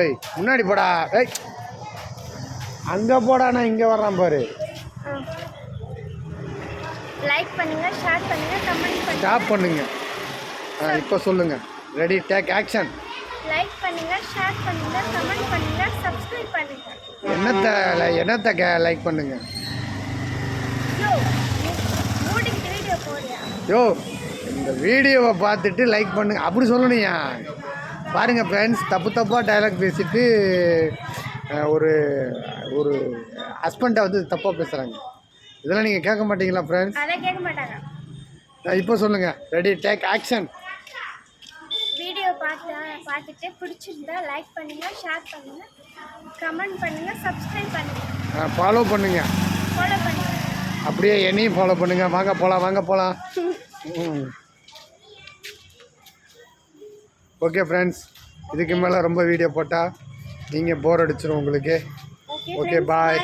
ஏய், முன்னாடி போடா. ஏய். அங்கே போடா நான் இங்கே வர்றேன் பாரு. லைக் பண்ணுங்க ஷேர் பண்ணுங்க கமெண்ட் பண்ணுங்க. ஸ்டாப் பண்ணுங்க. ஆ இப்போ சொல்லுங்க. ரெடி டேக் ஆக்ஷன் லைக் பண்ணுங்க ஷேர் பண்ணுங்க கமெண்ட் பண்ணுங்க சப்ஸ்கிரைப் பண்ணுங்க. என்னத்தை என்னத்தை லைக் பண்ணுங்க? யோ மூடிக்கு வீடியோ போறியா யோ இந்த வீடியோவை பார்த்துட்டு லைக் பண்ணுங்க. அப்படி சொல்லணும்யா பாருங்க ஃப்ரெண்ட்ஸ் தப்பு தப்பாக டைலாக் பேசிட்டு அஹ், ஒரு ஒரு ஹஸ்பண்டை வந்து தப்பாக பேசுகிறாங்க இதெல்லாம் நீங்கள் கேட்க மாட்டீங்களா ஃப்ரெண்ட்ஸ் கேட்க மாட்டாங்க. இப்போ சொல்லுங்கள் ரெடி டேக் ஆக்ஷன் வீடியோ பார்த்து பார்த்துட்டு பிடிச்சிருந்தா லைக் பண்ணுங்க ஷேர் பண்ணுங்க கமெண்ட் பண்ணுங்க சப்ஸ்கிரைப் பண்ணுங்க. ஃபாலோ பண்ணுங்க. ஃபாலோ பண்ணுங்க. அப்படியே என்னையும் ஃபாலோ பண்ணுங்க. வாங்க போகலாம் வாங்க போகலாம் ஓகே ஃப்ரெண்ட்ஸ் இதுக்கு மேலே ரொம்ப வீடியோ போட்டால் நீங்கள் போர் அடிச்சிடும் உங்களுக்கு. ஓகே. பாய்